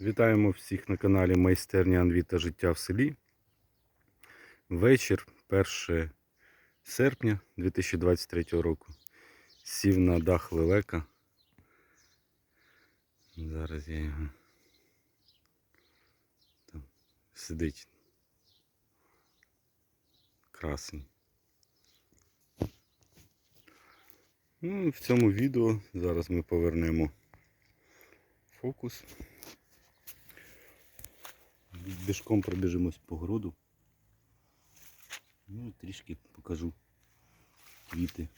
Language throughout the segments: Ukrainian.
Вітаємо всіх на каналі Майстерня Анвіта Життя в селі. Вечір 1 серпня 2023 року. Сів на дах лелека. Зараз я його там сидить. Красень. Ну, в цьому відео зараз ми повернемо фокус. Бішком пробіжимось по городу. Ну, трішки покажу квіти.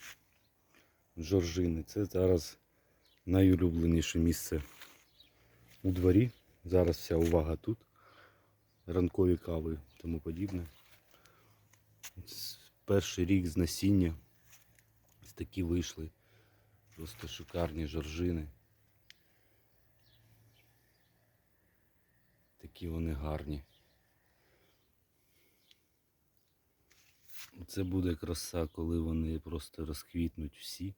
Жоржини. Це зараз найулюбленіше місце у дворі. Зараз вся увага тут. Ранкові кави і тому подібне. Перший рік з насіння. Такі вийшли. Просто шикарні жоржини. Такі вони гарні. Це буде краса, коли вони просто розквітнуть всі.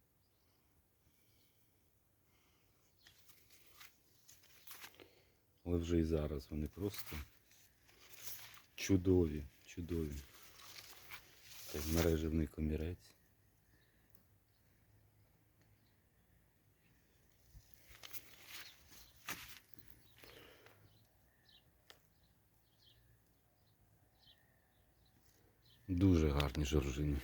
Але вже і зараз вони просто чудові, чудові. Так, мережевний комірець. Дуже гарні жоржини.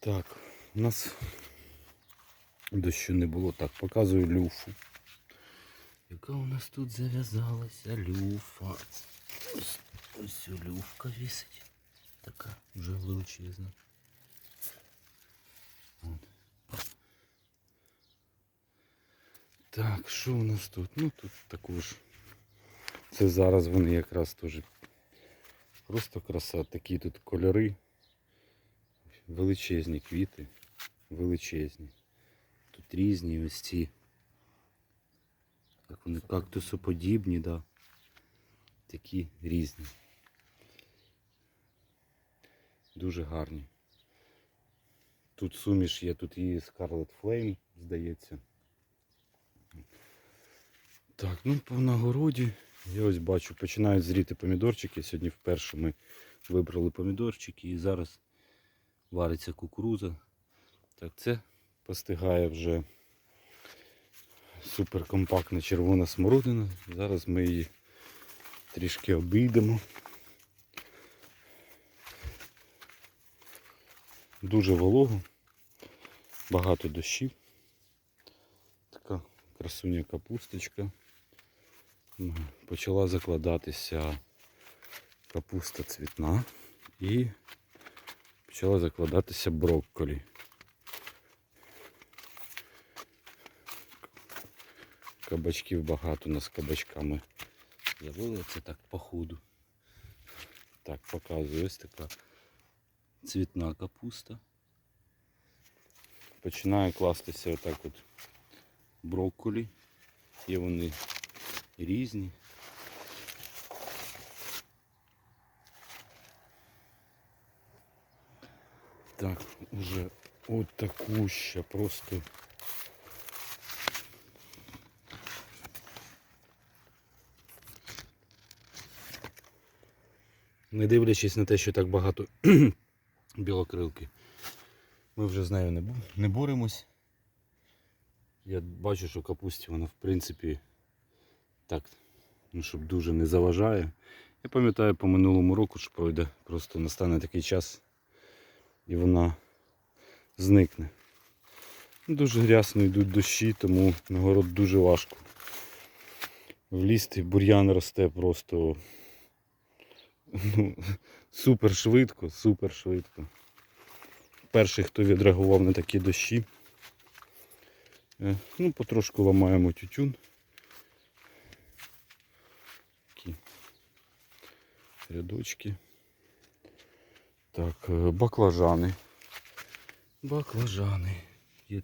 Так, у нас дощу не було. Так, показую люфу. Яка у нас тут зав'язалася люфа. Ось, ось люфка вісить. Така вже величезна. Так, що у нас тут? Ну тут також. Це зараз вони якраз теж просто краса. Такі тут кольори. Величезні квіти. Величезні. Тут різні ось ці. Як вони кактусоподібні, да. Такі різні. Дуже гарні. Тут суміш є, тут і Scarlet Flame, здається. Так, ну по нагороді. Я ось бачу, починають зріти помідорчики. Сьогодні вперше ми вибрали помідорчики і зараз вариться кукуруза. Так, це постигає вже суперкомпактна червона смородина. Зараз ми її трішки обійдемо. Дуже волого, багато дощів. Красуня капусточка. Почала закладатися капуста цвітна і почала закладатися брокколі. Кабачків багато у нас кабачками завели це так по ходу. Так, показую ось така цвітна капуста. Починає кластися отак от брокколі. Є вони різні. Так, уже от такуща просто. Не дивлячись на те, що так багато білокрилки, ми вже з нею не боремось. Я бачу, що капусті вона в принципі так, ну, щоб дуже не заважає. Я пам'ятаю по минулому року, що пройде, просто настане такий час і вона зникне. Дуже грязно йдуть дощі, тому на город дуже важко. Влізти бур'ян росте просто ну, супер швидко, супер швидко. Перший, хто відреагував на такі дощі. Е, Ну, потрошку ламаємо тютюн. Такі рядочки. Так, е, баклажани. Баклажани. Є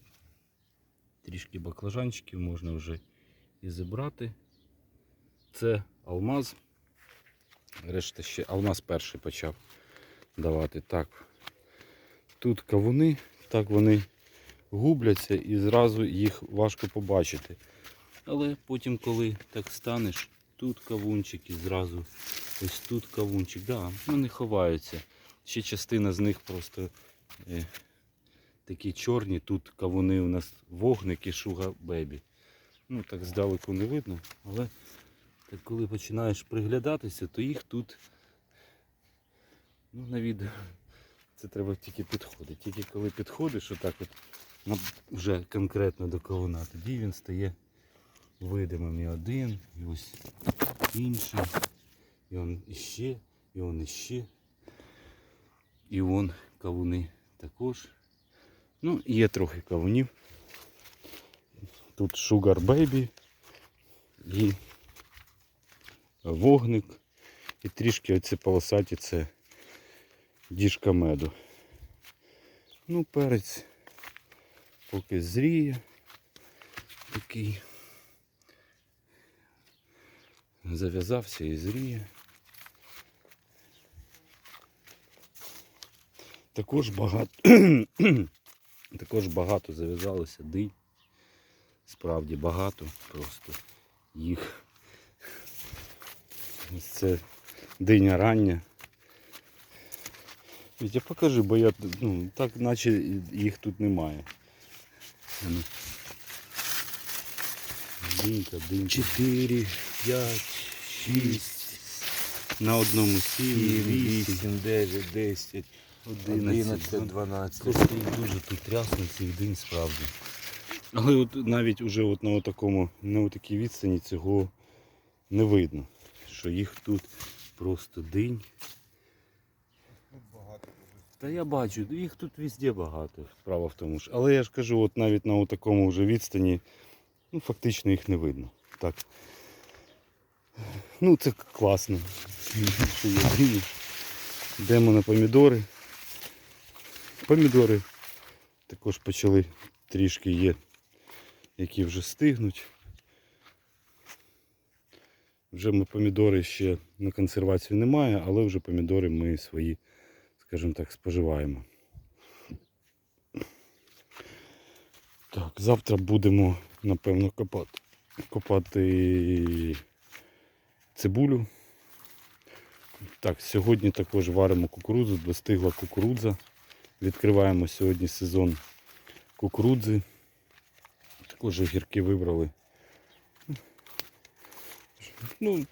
трішки баклажанчиків, можна вже і зібрати. Це алмаз. Решта ще алмаз перший почав давати. Так. тут кавуни, так вони губляться і зразу їх важко побачити. Але потім, коли так станеш, тут кавунчик і зразу ось тут кавунчик, да, вони ховаються. Ще частина з них просто е, такі чорні, тут кавуни у нас вогники шуга бебі. Ну так здалеку не видно, але так коли починаєш приглядатися, то їх тут ну, на відео. Це треба тільки підходити. Тільки коли підходиш отак от вже конкретно до кавуна, тоді він стає видимим і один, і ось інший, і он іще, і он іще. І вон кавуни також. Ну, є трохи кавунів. Тут Sugar Baby і вогник. І трішки оці полосаті це діжка меду. Ну, перець поки зріє. Такий. Зав'язався і зріє. Також багато також багато зав'язалося динь. Справді багато просто їх. Це диня рання. Вітя, покажи, бо я ну, так наче їх тут немає. Ну. Динька, динька. 4, 5, 6, На одному 7, сім'ї, 8, 8, 9, 10, 11, 11, 12. Просто їх дуже тут рясно цих день справді. Але от навіть уже от на такому, на такій відстані цього не видно. Що їх тут просто день. Та я бачу, їх тут везде багато, справа в тому ж. Але я ж кажу, от навіть на такому вже відстані, ну фактично їх не видно. Так. Ну це класно. Що є. Йдемо на помідори. Помідори також почали трішки є, які вже стигнуть. Вже ми помідори ще на консервацію немає, але вже помідори ми свої, скажімо так, споживаємо. Так, завтра будемо, напевно, копати, копати цибулю. Так, сьогодні також варимо кукурудзу, достигла кукурудза. Відкриваємо сьогодні сезон кукурудзи. Також огірки вибрали. Ну,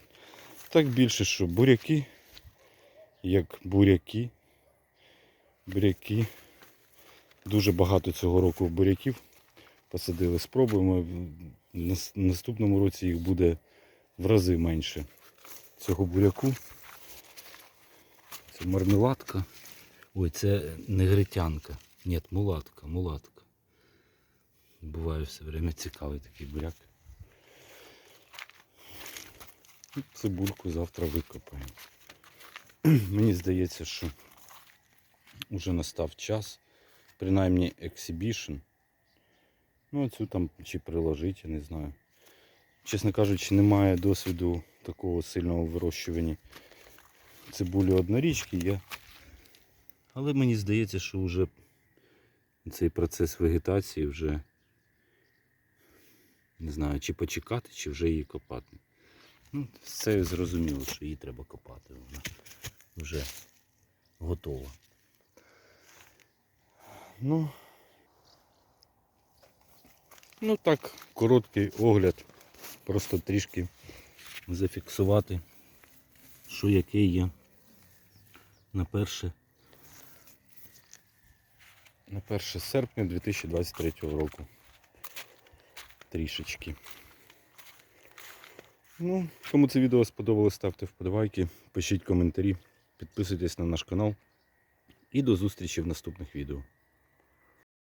так більше, що буряки, як буряки. Буряки. Дуже багато цього року буряків посадили. Спробуємо. В наступному році їх буде в рази менше цього буряку. Це мармеладка. Ой, це негритянка. Ні, мулатка, мулатка. Буває все время цікавий такий буряк. Цибульку завтра викопаємо. Мені здається, що вже настав час. Принаймні ексибішн. Ну, цю там чи приложити, я не знаю. Чесно кажучи, немає досвіду такого сильного вирощування цибулі однорічки. Я... Але мені здається, що вже цей процес вегетації вже не знаю, чи почекати, чи вже її копати. Ну, це зрозуміло, що її треба копати. Вона вже готова. Ну, ну так, короткий огляд. Просто трішки зафіксувати, що яке є на перше. На 1 серпня 2023 року. Трішечки. Ну, кому це відео сподобалось, ставте вподобайки, пишіть коментарі, підписуйтесь на наш канал. І до зустрічі в наступних відео.